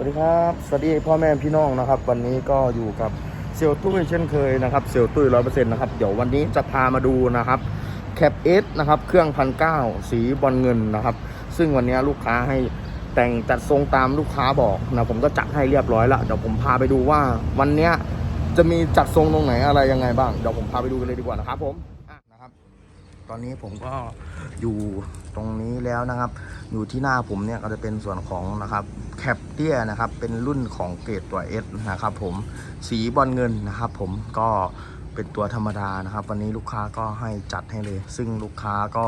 สวัสดีครับสวัสดีพ่อแม่พี่น้องนะครับ วันนี้ก็อยู่กับเซลตุ้ยเช่นเคยนะครับเซลตุ้ยร้อยเปอร์เซ็นต์นะครับเดี๋ยววันนี้จะพามาดูนะครับแคปเอสนะครับเครื่องพันเก้าสีบอลเงินนะครับ ซึ่งวันนี้ลูกค้าให้แต่งจัดทรงตามลูกค้าบอกนะผมก็จัดให้เรียบร้อยละเดี๋ยวผมพาไปดูว่าวันนี้จะมีจัดทรงตรงไหนอะไรยังไงบ้างเดี๋ยวผมพาไปดูกันเลยดีกว่านะครับผม ตอนนี้ผมก็อยู่ตรงนี้แล้วนะครับ อยู่ที่หน้าผมเนี่ยก็จะเป็นส่วนของนะครับแคปเตี้ยนะครับ เป็นรุ่นของเกรดตัว S นะครับ ผมสีบอลเงินนะครับ ผมก็เป็นตัวธรรมดานะครับ วันนี้ลูกค้าก็ให้จัดให้เลย ซึ่งลูกค้าก็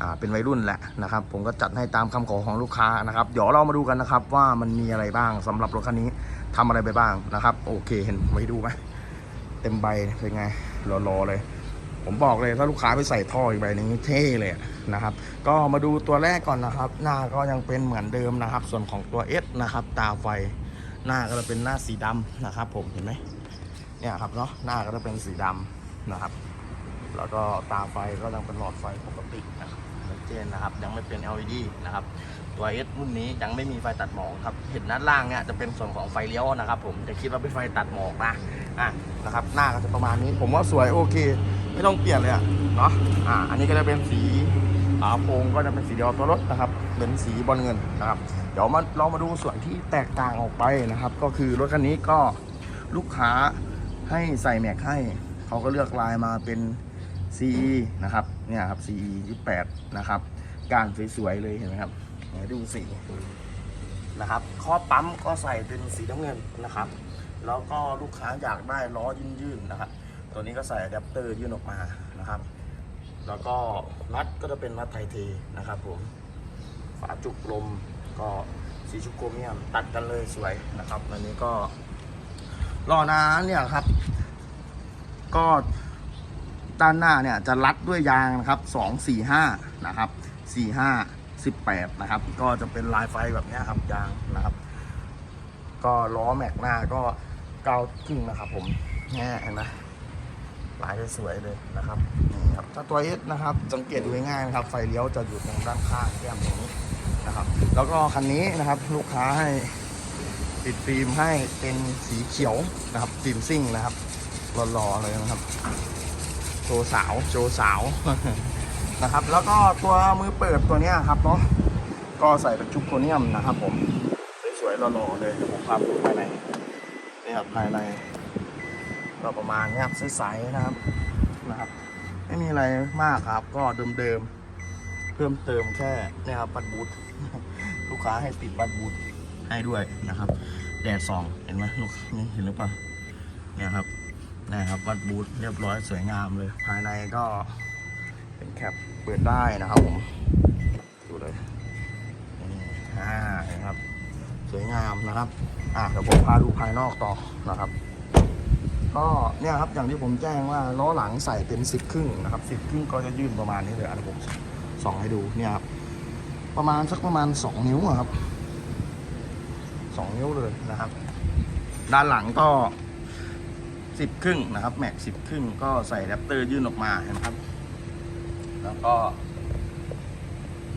อ่าเป็นวัยรุ่นแหละนะครับ ผมก็จัดให้ตามคำขอของลูกค้านะครับ เดี๋ยวเรามาดูกันนะครับ ว่ามันมีอะไรบ้างสำหรับรถคันนี้ทำอะไรไปบ้างนะครับ โอเคเห็นไว้ดูไหมเต็มใบเป็นไงรอๆเลย ผมบอกเลยถ้าลูกค้าไปใส่ท่ออีกใบหนึงเท่เลยนะครับ ก็มาดูตัวแรกก่อนนะครับ หน้าก็ยังเป็นเหมือนเดิมนะครับ ส่วนของตัว S นะครับ ตาไฟหน้าก็จะเป็นหน้าสีดำนะครับ ผมเห็นไหมเนี่ยครับเนาะหน้าก็จะเป็นสีดำนะครับ แล้วก็ตาไฟก็ยังเป็นหลอดไฟปกตินะครับชัดเจนนะครับยังไม่เป็น LED นะครับตัว S รุ่นนี้ยังไม่มีไฟตัดหมอกครับ เห็นด้านล่างเนี่ยจะเป็นส่วนของไฟเลี้ยวนะครับ ผมจะคิดว่าเป็นไฟตัดหมอกนะอะนะครับ หน้าก็จะประมาณนี้ ผมว่าสวยโอเคไม่ต้องเปลี่ยนเลยอะเนาะอ่าอันนี้ก็จะเป็นสีฝาโปงก็จะเป็นสีเดียวตัวรถนะครับเป็นสีบอลเงินนะครับเดี๋ยวมาเรามาดูส่วนที่แตกต่างออกไปนะครับ ก็คือรถคันนี้ก็ลูกค้าให้ใส่แม็กให้เขาก็เลือกลายมาเป็น CE นะครับเนี่ยครับ CE 28นะครับการสวยๆเลยเห็นไหมครับเดี๋ยวดูสีนะครับข้อปั๊มก็ใส่เป็นสีน้ำเงินนะครับ แล้วก็ลูกค้าอยากได้ล้อยื่นๆนะครับ ตัวนี้ก็ใส่อะแดปเตอร์ยื่นออกมานะครับ แล้วก็นัดก็จะเป็นนัดไทเทนะครับผม ฝาจุกลมก็สีชุกโครเมียมตัดกันเลยสวยนะครับอันนี้ก็ล้อหน้าเนี่ยครับ ก็ด้านหน้าเนี่ยจะรัดด้วยยางนะครับสองสี่ห้านะครับสี่ห้าสิบแปดนะครับ ก็จะเป็นลายไฟแบบนี้ครับยางนะครับ ก็ล้อแม็กหน้าก็เก้าครึ่งนะครับผมแง่เห็นไหม ลายสวยเลยนะครับนี่ครับถ้าตัวเอสนะครับ สังเกตดูง่ายๆนะครับ ไฟเลี้ยวจะอยู่ตรงด้านข้างแก้มตรงนี้นะครับ แล้วก็คันนี้นะครับลูกค้าให้ติดฟิล์มให้เป็นสีเขียวนะครับฟิล์มซิ่งนะครับหล่อๆเลยนะครับ โชว์สาวโชว์สาวนะครับ แล้วก็ตัวมือเปิดตัวเนี้ยครับเนาะก็ใส่เป็นชุบโครเนียมนะครับผม สวยๆหล่อๆเลยผมพาไปภายในนี่ครับภายใน ก็ประมาณนี้ครับใสๆนะครับนะครับ ไม่มีอะไรมากครับ ก็เดิมๆเพิ่มเติมแค่นี่ยครับบัตบูทลูกค้าให้ติดบัตบูทให้ด้วยนะครับ แดดส่องเห็นไหมลูกนี่เห็นหรือเปล่าเนี่ยครับนะครับบัตบูทเรียบร้อยสวยงามเลย ภายในก็เป็นแคปเปิดได้นะครับผมดูเลยนี่อ่าเห็นครับ สวยงามนะครับ อะเดี๋ยวผมพาดูภายนอกต่อนะครับ ก็เนี่ยครับอย่างที่ผมแจ้งว่าล้อหลังใส่เป็นสิบครึ่งนะครับสิบครึ่งก็จะยื่นประมาณนี้เลยอันนี้ผมส่องให้ดูเนี่ยครับประมาณสักประมาณสองนิ้วครับสองนิ้วเลยนะครับ ด้านหลังก็สิบครึ่งนะครับ แม็กสิบครึ่งก็ใส่แรปเตอร์ยื่นออกมาเห็นครับ แล้วก็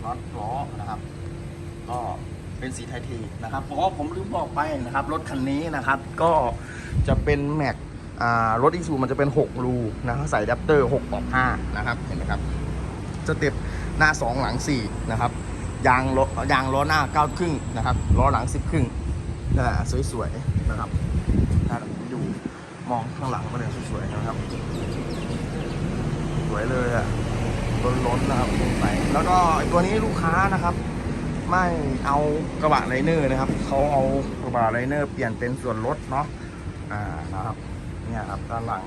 น็อตล้อนะครับ ก็เป็นสีไทยทีนะครับเพราะผมลืมบอกไปนะครับ รถคันนี้นะครับ ก็จะเป็นแม็ก รถอีซูมันจะเป็น 6 รูนะครับใส่อะแดปเตอร์6ปอก5นะครับเห็นไหมครับสเต็ปหน้า 2 หลัง 4 นะครับยางล้อยางล้อหน้า9ครึ่งนะครับล้อหลัง 10 ครึ่งอ่าสวยๆนะครับถ้าผมดูมองข้างหลังมาเลยสวยๆนะครับ สวยเลยอะล้นๆนะครับไปแล้วก็ตัวนี้ลูกค้านะครับ ไม่เอากระบะไลเนอร์นะครับเขาเอากระบะไลเนอร์เปลี่ยนเป็นส่วนลดเนาะอ่านะครับ เนี่ยครับด้านหลัง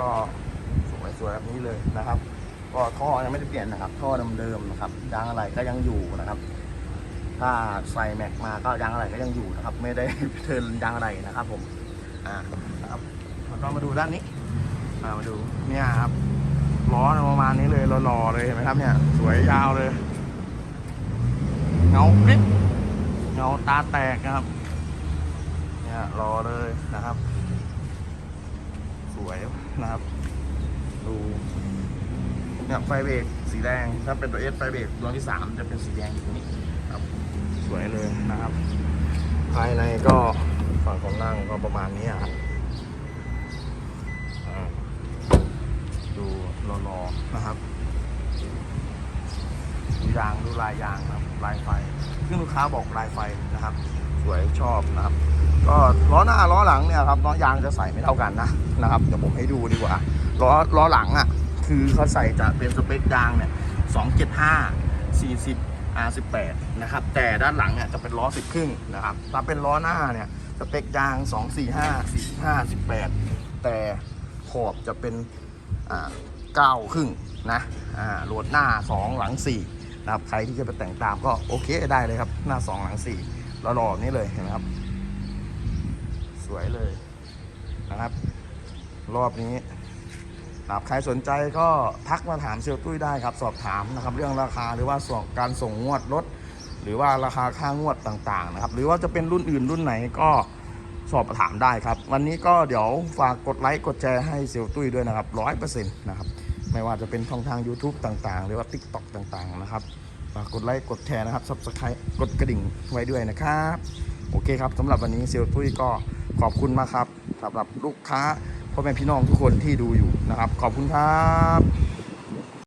ก็สวยๆแบบนี้เลยนะครับ ก็ท่อยังไม่ได้เปลี่ยนนะครับ ท่อเดิมๆนะครับยางอะไรก็ยังอยู่นะครับ ถ้าใส่แม็กมาก็ยางอะไรก็ยังอยู่นะครับ ไม่ได้เทินยางอะไรนะครับ ผมอ่าครับแล้วก็มาดูด้านนี้อ่ามาดูเนี่ยครับล้อประมาณนี้เลยหล่อๆเลยเห็นไหมครับ เนี่ย สวยยาวเลยเงากริบเงาตาแตกนะครับ เนี่ยรอเลยนะครับ วยนะครับ ดูเนี่ยไฟเบรกสีแดง ถ้าเป็นตัวเอสไฟเบรกดวงที่สามจะเป็นสีแดงอย่างนี้ครับ สวยเลยนะครับ ภายในก็ฝั่งของนั่งก็ประมาณนี้ครับอ่าดูรอๆนะครับดูยางดูลายยางครับลายไฟซึ่งลูกค้าบอกลายไฟนะครับ สวยชอบนะครับ ก็ล้อหน้าล้อหลังเนี่ยครับล้อยางจะใส่ไม่เท่ากันนะนะครับเดี๋ยวผมให้ดูดีกว่าล้อล้อหลังอะคือเขาใส่จะเป็นสเปคยางเนี่ย275 40 R18 นะครับ แต่ด้านหลังเนี่ยจะเป็นล้อ10ครึ่งนะครับ ถ้าเป็นล้อหน้าเนี่ยสเปคยาง 245 45 18 แต่ขอบจะเป็นอ่า9ครึ่งนะอ่าโหลดหน้า 2 หลัง 4 นะครับ ใครที่จะไปแต่งตามก็โอเคได้เลยครับ หน้า 2 หลัง 4 แล้วรอนี่เลยเห็นไหมครับ สวยเลยนะครับ รอบนี้นะครับใครสนใจก็ทักมาถามเซลตุ้ยได้ครับ สอบถามนะครับ เรื่องราคาหรือว่าส่งการส่งงวดรถ หรือว่าราคาค่างวดต่างๆนะครับ หรือว่าจะเป็นรุ่นอื่นรุ่นไหนก็สอบถามได้ครับ วันนี้ก็เดี๋ยวฝากกดไลค์กดแชร์ให้เซลลตุ้ยด้วยนะครับร้อยเปอร์เซ็นต์นะครับ ไม่ว่าจะเป็นช่องทาง YouTube ต่างๆ หรือว่า TikTok ต่างๆนะครับ ฝากกดไลค์กดแชร์นะครับ Subscribe กดกระดิ่งไว้ด้วยนะครับ โอเคครับสำหรับวันนี้เซลลตุ้ยก็ขอบคุณมากครับสำหรับลูกค้าพ่อแม่พี่น้องทุกคนที่ดูอยู่นะครับ ขอบคุณครับ